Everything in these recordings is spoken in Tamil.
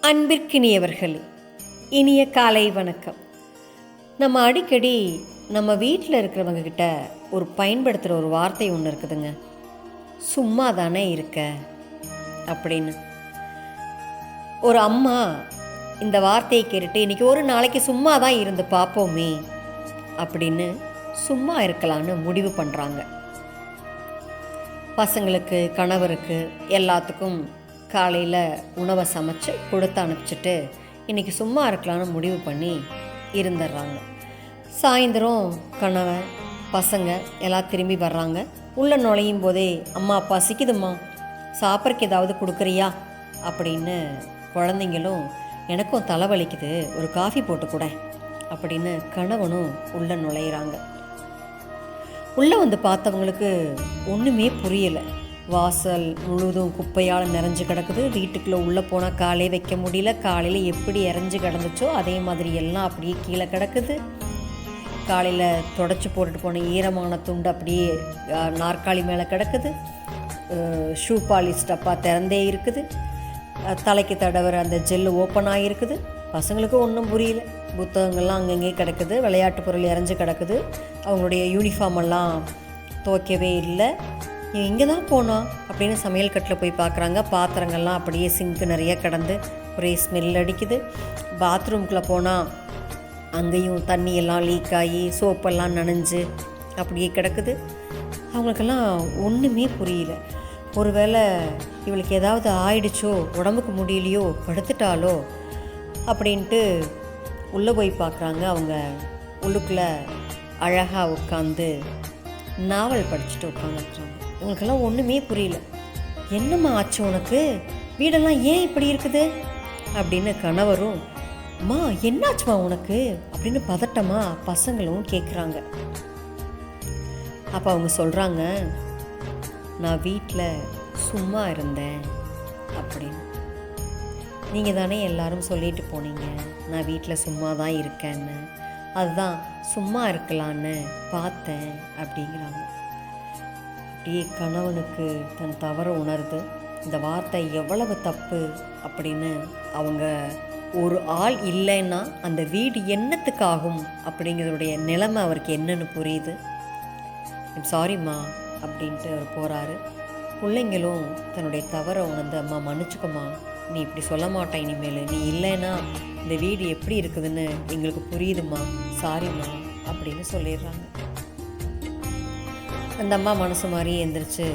அன்பிற்கினியவர்களே இனிய காலை வணக்கம். நம்ம அடிக்கடி நம்ம வீட்டில் இருக்கிறவங்க கிட்ட ஒரு பயன்படுத்துகிற ஒரு வார்த்தை ஒன்று இருக்குதுங்க. சும்மா தானே இருக்க? அப்படின்னு. ஒரு அம்மா இந்த வார்த்தையை கேட்டுட்டு இன்றைக்கி ஒரு நாளைக்கு சும்மா தான் இருந்து பார்ப்போமே அப்படின்னு சும்மா இருக்கலான்னு முடிவு பண்ணுறாங்க பசங்களுக்கு கணவருக்கு எல்லாத்துக்கும் காலையில் உணவை சமைச்சு கொடுத்து அனுப்பிச்சிட்டு இன்றைக்கி சும்மா இருக்கலாம்னு முடிவு பண்ணி இருந்துடுறாங்க. சாயந்தரம் கணவன் பசங்க எல்லாம் திரும்பி வர்றாங்க. உள்ளே நுழையும் போதே அம்மா பசிக்குதுமா சாப்பிட்றக்கு ஏதாவது கொடுக்குறியா? அப்படின்னு குழந்தைங்களும் எனக்கும் தலைவலிக்குது ஒரு காஃபி போட்டு கூட அப்படின்னு கணவனும் உள்ளே நுழையிறாங்க. உள்ளே வந்து பார்த்தவங்களுக்கு ஒன்றுமே புரியலை. வாசல் முழுதும் குப்பையால் நிறைஞ்சு கிடக்குது. வீட்டுக்குள்ளே உள்ளே போனால் காலே வைக்க முடியல. காலையில் எப்படி இறஞ்சி கிடந்துச்சோ அதே மாதிரி எல்லாம் அப்படியே கீழே கிடக்குது. காலையில் தொடச்சி போட்டுட்டு போன ஈரமான துண்டு அப்படியே நாற்காலி மேலே கிடக்குது. ஷூ பாலிஷ் டப்பா திறந்தே இருக்குது. தலைக்கு தடவுற அந்த ஜெல்லு ஓப்பன் ஆகிருக்குது பசங்களுக்கு ஒன்றும் புரியல. புத்தகங்கள்லாம் அங்கங்கே கிடக்குது. விளையாட்டு பொருள் இறஞ்சி கிடக்குது. அவங்களுடைய யூனிஃபார்ம் எல்லாம் துவைக்கவே இல்லை. இங்கே தான் போனோம் அப்படின்னு சமையல் கட்டில் போய் பார்க்குறாங்க பாத்திரங்கள்லாம் அப்படியே சிங்க்கு நிறைய கிடந்து ஒரே ஸ்மெல் அடிக்குது. பாத்ரூம்குள்ளே போனால் அங்கேயும் தண்ணியெல்லாம் லீக் ஆகி சோப்பெல்லாம் நனைஞ்சு அப்படியே கிடக்குது. அவங்களுக்கெல்லாம் ஒன்றுமே புரியல. ஒருவேளை இவளுக்கு ஏதாவது ஆயிடுச்சோ உடம்புக்கு முடியலையோ படுத்துட்டாலோ அப்படின்ட்டு உள்ளே போய் பார்க்குறாங்க அவங்க உள்ளுக்குள்ளே அழகாக உட்காந்து நாவல் படிச்சுட்டு உட்காந்துருக்குறாங்க உங்களுக்கெல்லாம் ஒன்றுமே புரியல. என்னம்மா ஆச்சு உனக்கு? வீடெல்லாம் ஏன் இப்படி இருக்குது? அப்படின்னு கணவரும் அம்மா என்னாச்சுமா உனக்கு? அப்படின்னு பதட்டமாக பசங்களும் கேட்குறாங்க அப்போ அவங்க சொல்கிறாங்க நான் வீட்டில் சும்மா இருந்தேன். அப்படின்னு. நீங்கள் தானே எல்லாரும் சொல்லிட்டு போனீங்க நான் வீட்டில் சும்மா தான் இருக்கேன்னு. அதுதான் சும்மா இருக்கலான்னு பார்த்தேன். அப்படிங்கிறாங்க. அப்படியே கணவனுக்கு தன் தவறை உணருது இந்த வார்த்தை எவ்வளவு தப்பு அப்படின்னு அவங்க ஒரு ஆள் இல்லைன்னா அந்த வீடு என்னத்துக்காகும் அப்படிங்கிறதுடைய நிலைமை அவருக்கு என்னன்னு புரியுது. சாரிம்மா அப்படின்ட்டு அவர் போகிறாரு பிள்ளைங்களும் தன்னுடைய தவறை உணர்ந்து அம்மா மன்னிச்சுக்கோமா நீ இப்படி சொல்ல மாட்டேன் இனிமேல். நீ இல்லைன்னா இந்த வீடு எப்படி இருக்குதுன்னு எங்களுக்கு புரியுதுமா சாரிம்மா அப்படின்னு சொல்லிடுறாங்க. அந்த அம்மா மனசு மாதிரி எழுந்திரிச்சு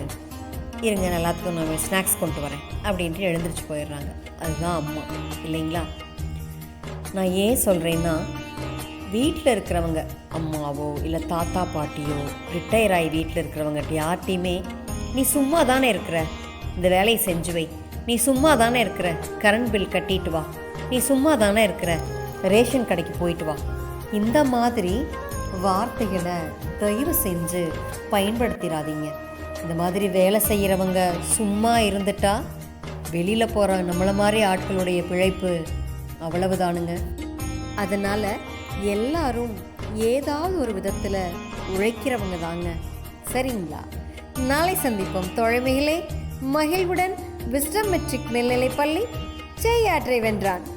இருங்க நான் எல்லாத்துக்கும் நான் ஸ்நாக்ஸ் கொண்டு வரேன் அப்படின்ட்டு எழுந்திரிச்சு போயிடுறாங்க. அதுதான் அம்மா இல்லைங்களா? நான் ஏன் சொல்கிறேன்னா வீட்டில் இருக்கிறவங்க அம்மாவோ இல்லை தாத்தா பாட்டியோ ரிட்டையர் ஆகி வீட்டில் இருக்கிறவங்க யார்ட்டையுமே நீ சும்மா தானே இருக்கிற? இந்த வேலையை செஞ்சு வை. நீ சும்மா தானே இருக்கிற? கரண்ட் பில் கட்டிட்டு வா. நீ சும்மா தானே இருக்கிற? ரேஷன் கடைக்கு போயிட்டு வா. இந்த மாதிரி வார்த்தைகளை தயவு செஞ்சு பயன்படுத்திடாதீங்க இந்த மாதிரி வேலை செய்கிறவங்க சும்மா இருந்துட்டா வெளியில் போகிற நம்மளை மாதிரி ஆட்களுடைய பிழைப்பு அவ்வளவுதானுங்க. அதனால் எல்லாரும் ஏதாவது ஒரு விதத்தில் உழைக்கிறவங்க தாங்க. சரிங்களா? நாளை சந்திப்போம். தோழமைகளே மகிழ்வுடன் விஸ்டம் மெட்ரிக் மேல்நிலைப்பள்ளி பள்ளி. ஆற்றை வென்றான்.